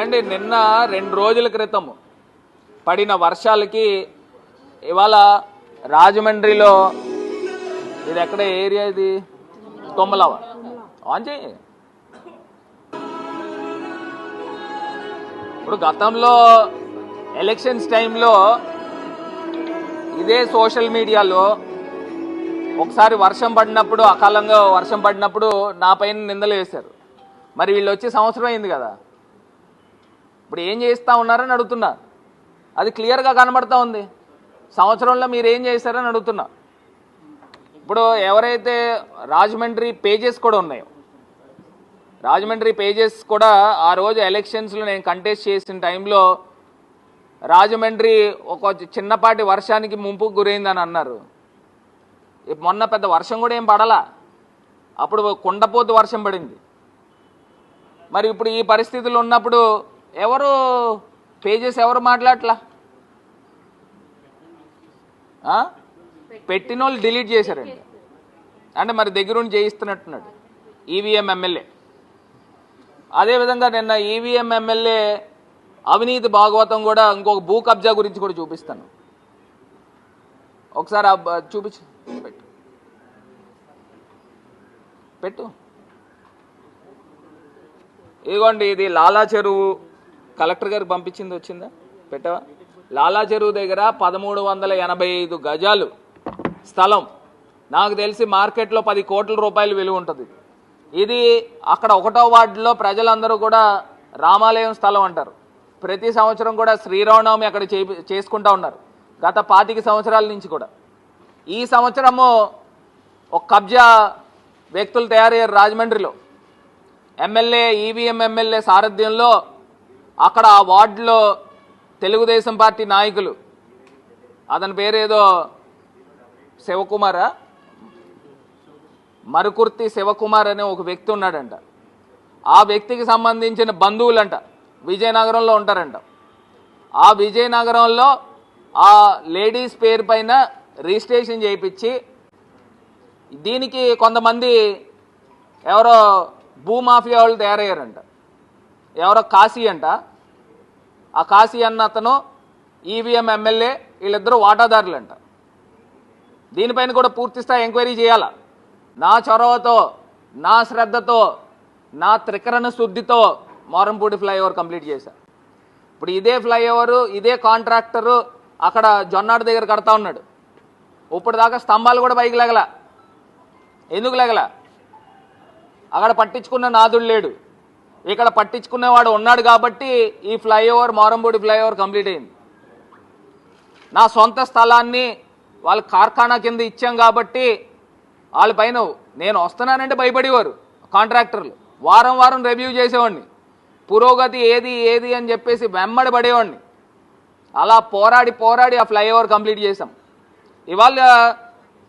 And నిన్న రెండు రోజుల క్రితం పడిన వర్షాలకి ఇవాళ రాజమండ్రిలో ఇది ఎక్కడ ఏరియా ఇది? తొమ్మలవ. ఆన్ చేయి. ఇప్పుడు గతంలో ఎలక్షన్స్ టైంలో ఇదే సోషల్ మీడియాలో ఒకసారి వర్షం పడినప్పుడు అకాలంగా వర్షం పడినప్పుడు నా పైన నిందలు వేశారు. మరి వీళ్ళు వచ్చి సంవత్సరం అయింది కదా. ఇప్పుడు ఏం చేస్తా ఉన్నారని అడుగుతున్నా. అది క్లియర్గా కనబడతా ఉంది. సంవత్సరంలో మీరు ఏం చేశారని అడుగుతున్నా. ఇప్పుడు ఎవరైతే రాజమండ్రి పేజెస్ కూడా ఉన్నాయో రాజమండ్రి పేజెస్ కూడా ఆ రోజు ఎలక్షన్స్లో నేను కంటెస్ట్ చేసిన టైంలో రాజమండ్రి ఒక చిన్నపాటి వర్షానికి ముంపుకు గురైందని అన్నారు. మొన్న పెద్ద వర్షం కూడా ఏం పడలా. అప్పుడు కుండపోతు వర్షం పడింది. మరి ఇప్పుడు ఈ పరిస్థితులు ఉన్నప్పుడు ఎవరు పేజెస్ ఎవరు మాట్లాడట్లా? పెట్టిన వాళ్ళు డిలీట్ చేశారండి. అంటే మరి దగ్గరుండి చేయిస్తున్నట్టున్నాడు. ఈవీఎం ఎమ్మెల్యే అదేవిధంగా నిన్న ఈవీఎం ఎమ్మెల్యే అవినీతి భాగవతం కూడా ఇంకొక భూ కబ్జా గురించి కూడా చూపిస్తాను. ఒకసారి చూపించు. పెట్టు. పెట్టు. ఇదిగోండి ఇది లాలా చెరువు. కలెక్టర్ గారికి పంపించింది వచ్చిందా? పెట్టవా? లాలా చెరువు దగ్గర పదమూడు వందల ఎనభై ఐదు గజాలు స్థలం. నాకు తెలిసి మార్కెట్లో పది కోట్ల రూపాయలు విలువ ఉంటుంది. ఇది అక్కడ ఒకటో వార్డులో ప్రజలందరూ కూడా రామాలయం స్థలం అంటారు. ప్రతి సంవత్సరం కూడా శ్రీరామనవమి అక్కడ చేపి చేసుకుంటా ఉన్నారు. గత పాతిక సంవత్సరాల నుంచి కూడా. ఈ సంవత్సరము ఒక కబ్జా వ్యక్తులు తయారయ్యారు రాజమండ్రిలో. ఎమ్మెల్యే ఈవీఎం ఎమ్మెల్యే సారథ్యంలో అక్కడ ఆ వార్డులో తెలుగుదేశం పార్టీ నాయకులు అతని పేరు ఏదో శివకుమారా? మరుకుర్తి శివకుమార్ అనే ఒక వ్యక్తి ఉన్నాడంట. ఆ వ్యక్తికి సంబంధించిన బంధువులంట విజయనగరంలో ఉంటారంట. ఆ విజయనగరంలో ఆ లేడీస్ పేరు పైన రిజిస్ట్రేషన్ చేయించి దీనికి కొంతమంది ఎవరో భూమాఫియా వాళ్ళు తయారయ్యారంట. ఎవరో కాశీ అంట. ఆ కాశీ అన్న అతను ఈవీఎం ఎమ్మెల్యే వీళ్ళిద్దరూ వాటాదారులు అంట. దీనిపైన కూడా పూర్తిస్థాయి ఎంక్వైరీ చేయాల? నా చొరవతో నా శ్రద్ధతో నా త్రికరణ శుద్ధితో మోరంపూడి ఫ్లైఓవర్ కంప్లీట్ చేశా. ఇప్పుడు ఇదే ఫ్లైఓవరు ఇదే కాంట్రాక్టరు అక్కడ జొన్నాడు దగ్గర కడతా ఉన్నాడు. ఇప్పుడు దాకా స్తంభాలు కూడా పైకి లేగల? ఎందుకు లేగల? అక్కడ పట్టించుకున్న నాదుడు లేడు. ఇక్కడ పట్టించుకునేవాడు ఉన్నాడు కాబట్టి ఈ ఫ్లైఓవర్ మారంబూడి ఫ్లైఓవర్ కంప్లీట్ అయింది. నా సొంత స్థలాన్ని వాళ్ళ కార్ఖానా కింద ఇచ్చాం కాబట్టి వాళ్ళ పైన నేను వస్తున్నానంటే భయపడేవారు కాంట్రాక్టర్లు. వారం వారం రివ్యూ చేసేవాడిని. పురోగతి ఏది ఏది అని చెప్పేసి వెమ్మడి పడేవాడిని అలా పోరాడి పోరాడి ఆ ఫ్లైఓవర్ కంప్లీట్ చేసాం ఇవాళ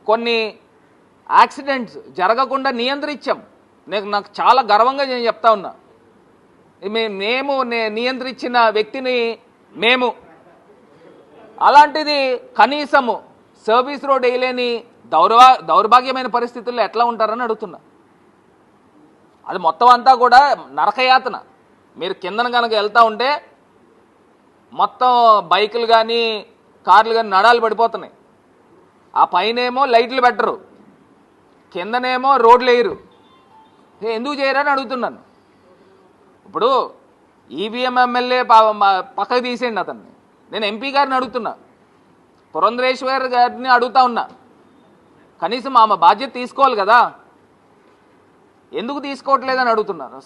కొన్ని యాక్సిడెంట్స్ జరగకుండా నియంత్రించాం. నేను నాకు చాలా గర్వంగా నేను చెప్తా ఉన్నా. మేము నియంత్రించిన వ్యక్తిని మేము. అలాంటిది కనీసము సర్వీస్ రోడ్ వేయలేని దౌర్భా దౌర్భాగ్యమైన పరిస్థితుల్లో ఎట్లా ఉంటారని అడుగుతున్నా. అది మొత్తం అంతా కూడా నరకయాతన. మీరు కిందన కనుక వెళ్తూ ఉంటే మొత్తం బైకులు కానీ కార్లు కానీ నడాలు పడిపోతున్నాయి. ఆ పైనేమో లైట్లు పెట్టరు. కిందనేమో రోడ్లు వేయరు. ఎందుకు చేయరని అడుగుతున్నాను. ఇప్పుడు ఈవీఎం ఎమ్మెల్యే పక్కకు తీసేయండి అతన్ని. నేను ఎంపీ గారిని అడుగుతున్నా. పురంధ్రేశ్వర్ గారిని అడుగుతా ఉన్నా. కనీసం ఆమె బాధ్యత తీసుకోవాలి కదా. ఎందుకు తీసుకోవట్లేదని అడుగుతున్నారు?